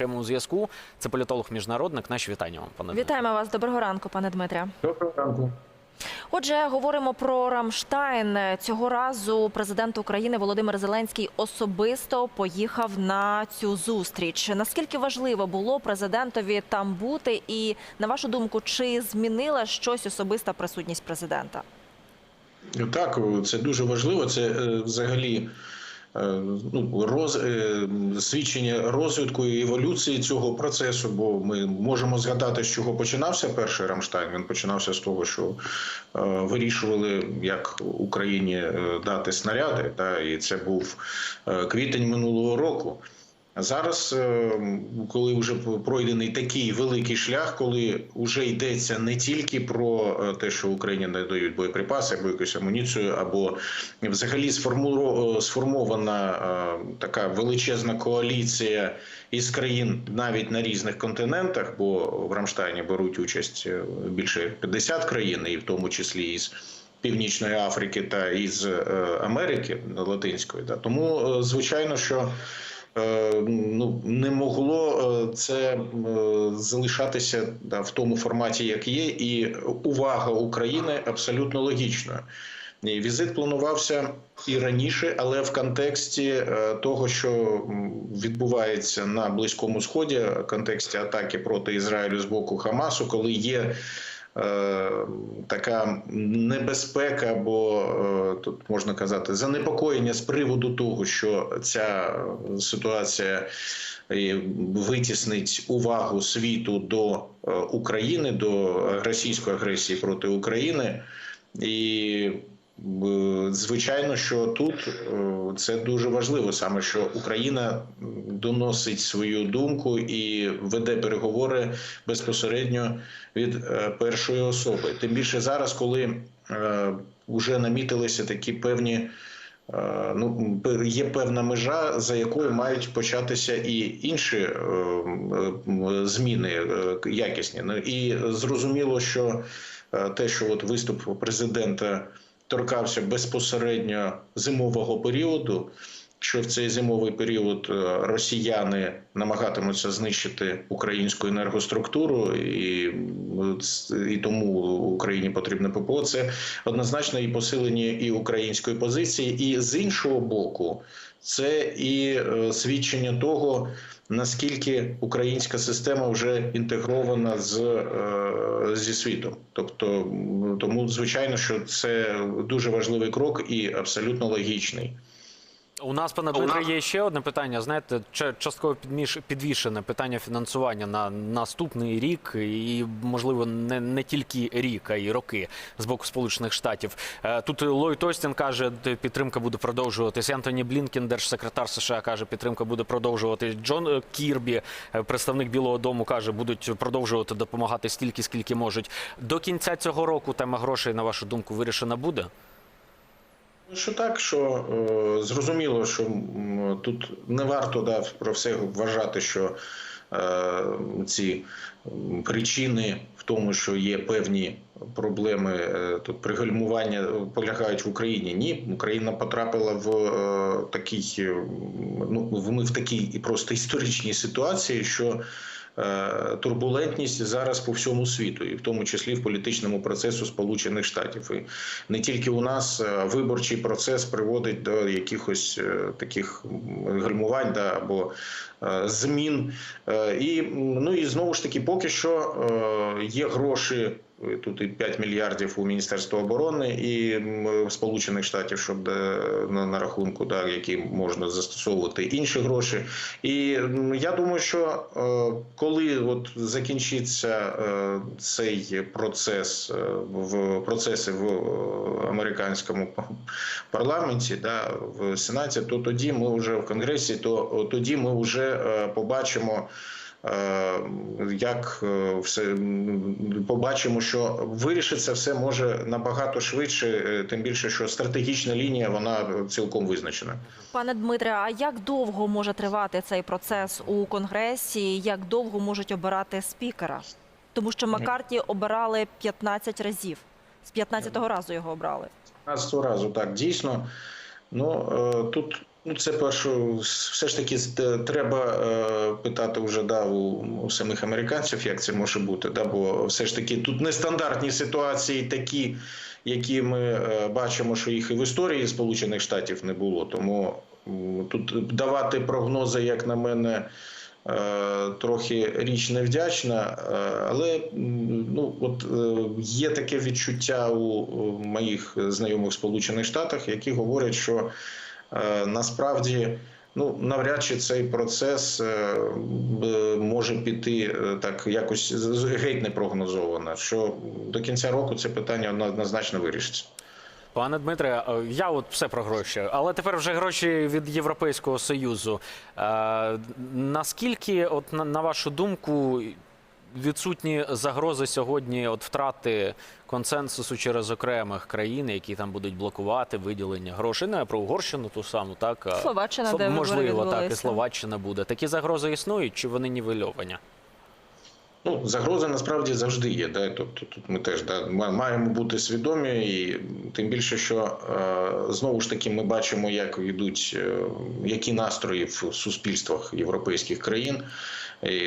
Прямому зв'язку. Це політолог міжнародник. Наші вітання вам, пане Дмитре. Вітаємо вас. Доброго ранку, пане Дмитре. Доброго ранку. Отже, говоримо про Рамштайн. Цього разу президент України Володимир Зеленський особисто поїхав на цю зустріч. Наскільки важливо було президентові там бути, і на вашу думку, чи змінила щось особиста присутність президента? Так, це дуже важливо. Це е, взагалі ну, роз, е, свідчення розвитку і еволюції цього процесу. Бо ми можемо згадати, з чого починався перший Рамштайн. Він починався з того, що е, вирішували, як Україні е, дати снаряди. Та, і це був е, квітень минулого року. Зараз, е, коли вже пройдений такий великий шлях, коли вже йдеться не тільки про е, те, що Україні не дають боєприпаси або якусь амуніцію, або взагалі сформована е, така величезна коаліція із країн навіть на різних континентах, бо в Рамштайні беруть участь більше 50 країн, і в тому числі із. Північної Африки та із Америки Латинської, тому звичайно, що ну не могло е, це е, залишатися в тому форматі, як є, і увага України абсолютно логічною. Візит планувався і раніше, але в контексті е, того, що відбувається на близькому сході, в контексті атаки проти Ізраїлю з боку Хамасу, коли є е, така небезпека, або е, тут можна казати занепокоєння з приводу того, що ця ситуація е, витіснить увагу світу до е, України, до російської агресії проти України. І е, звичайно, що тут е, це дуже важливо, саме що Україна доносить свою думку і веде переговори безпосередньо від е, першої особи. Тим більше зараз, коли вже намітилися такі певні. е, Ну, є певна межа, за якою мають початися і інші е, е, зміни е, якісні. Ну і зрозуміло, що е, те, що от виступ президента торкався безпосередньо зимового періоду. Що в цей зимовий період е, росіяни намагатимуться знищити українську енергоструктуру, і, і тому Україні потрібне ППО, це однозначно і посилення і української позиції, і з іншого боку, це і е, свідчення того, наскільки українська система вже інтегрована з е, зі світом. Тобто, тому звичайно, що це дуже важливий крок і абсолютно логічний. У нас, пане Дмитре, є ще одне питання. Знаєте, ча- частково підвішене питання фінансування на наступний рік, і можливо не, не тільки рік, а й роки з боку Сполучених Штатів. Е, Тут Ллойд Остін каже, підтримка буде продовжуватись. Антоні Блінкен, держсекретар США, каже, підтримка буде продовжуватись. Джон е, Кірбі, е, представник Білого Дому, каже, будуть продовжувати допомагати стільки, скільки можуть. До кінця цього року тема грошей, на вашу думку, вирішена буде? Що так, що е, зрозуміло, що м, тут не варто да, про все вважати, що е, ці причини в тому, що є певні проблеми е, тут пригальмування е, полягають в Україні. Ні, Україна потрапила в е, такий, е, ну ми в такій просто історичній ситуації, що турбулентність зараз по всьому світу, і в тому числі в політичному процесу Сполучених Штатів. І не тільки у нас е, виборчий процес приводить до якихось е, таких гальмувань да, або е, змін. Е, І ну і знову ж таки, поки що е, є гроші. Тут і 5 мільярдів у Міністерства оборони і Сполучених Штатів, щоб е, на, на рахунку, да, які можна застосовувати інші гроші. І я думаю, що е, коли от закінчиться е, цей процес в процеси в американському парламенті, да, в сенаті, то тоді ми вже в конгресі, то тоді ми вже побачимо. Е, Як е, все побачимо, що вирішиться все може набагато швидше, е, тим більше, що стратегічна лінія вона цілком визначена. Пане Дмитре, а як довго може тривати цей процес у конгресі? Як довго можуть обирати спікера? Тому що Маккарті обирали 15 разів. З 15-го разу його обрали. 15 разу так дійсно. Ну тут Ну, це перше, все ж таки треба е, питати вже да, у, у самих американців, як це може бути. Да, бо все ж таки тут нестандартні ситуації, такі, які ми е, бачимо, що їх і в історії Сполучених Штатів не було. Тому м, тут давати прогнози, як на мене. е, Трохи річ невдячна, е, але ну от е, є таке відчуття у е, моїх знайомих в Сполучених Штатах, які говорять, що Е, насправді. Ну, навряд чи цей процес е, може піти е, так якось геть не прогнозовано. Що до кінця року це питання однозначно вирішиться. Пане Дмитре, е, я от все про гроші, але тепер вже гроші від Європейського Союзу. Е, наскільки, от на вашу думку, відсутні загрози сьогодні от втрати консенсусу через окремих країн, які там будуть блокувати виділення грошей? Не про Угорщину ту саму, так а Словаччина, де можливо, так і. Словаччина буде. Такі загрози існують, чи вони нівельовані? Ну, загрози насправді завжди є. Да? Тобто тут ми теж да, маємо бути свідомі, і тим більше, що е, знову ж таки ми бачимо, як йдуть, е, які настрої в суспільствах європейських країн.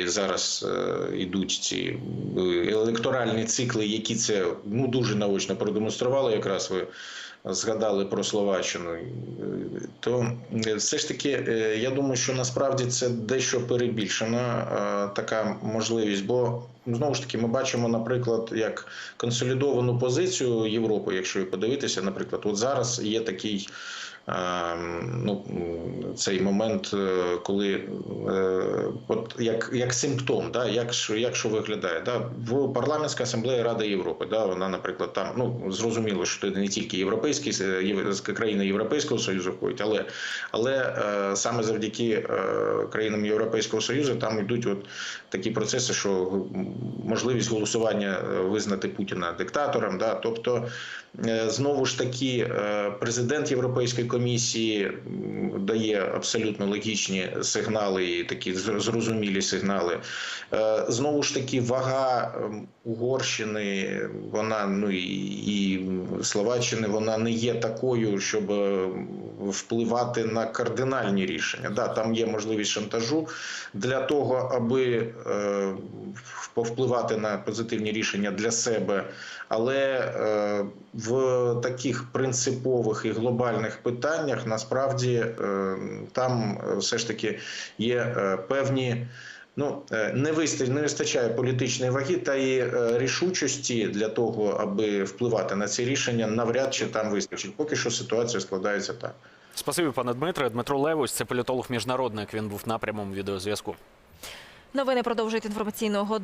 Зараз е, йдуть ці е, електоральні цикли, які це ну дуже наочно продемонстрували. Якраз ви згадали про Словаччину. Е, То е, все ж таки, е, я думаю, що насправді це дещо перебільшена е, така можливість, бо знову ж таки ми бачимо, наприклад, як консолідовану позицію Європи, якщо ви подивитися, наприклад, от зараз є такий. Е, Ну, цей момент, е, коли е, от як, як симптом, да, як, що- як що виглядає, да, в парламентська асамблея Ради Європи, да, вона, наприклад, там ну зрозуміло, що не тільки європейські е, країни Європейського союзу входять, але але саме завдяки країнам Європейського союзу там йдуть от такі процеси, що можливість голосування визнати Путіна диктатором, да, тобто. Знову ж таки, президент Європейської комісії дає абсолютно логічні сигнали і такі зрозумілі сигнали. Е, Знову ж таки, вага Угорщини, вона ну і, Словаччини, вона не є такою, щоб е, впливати на кардинальні рішення. Да, там є можливість шантажу для того, аби е, повпливати на позитивні рішення для себе, але в таких принципових і глобальних питаннях насправді е, там е, все ж таки є е, певні. Ну не вистачає, не вистачає політичної ваги та і рішучості для того, аби впливати на ці рішення. Навряд чи там вистачить. Поки що ситуація складається так. Спасибі, пане Дмитре. Дмитро Левось, це політолог міжнародник. Він був напрямом відеозв'язку. Новини продовжують інформаційного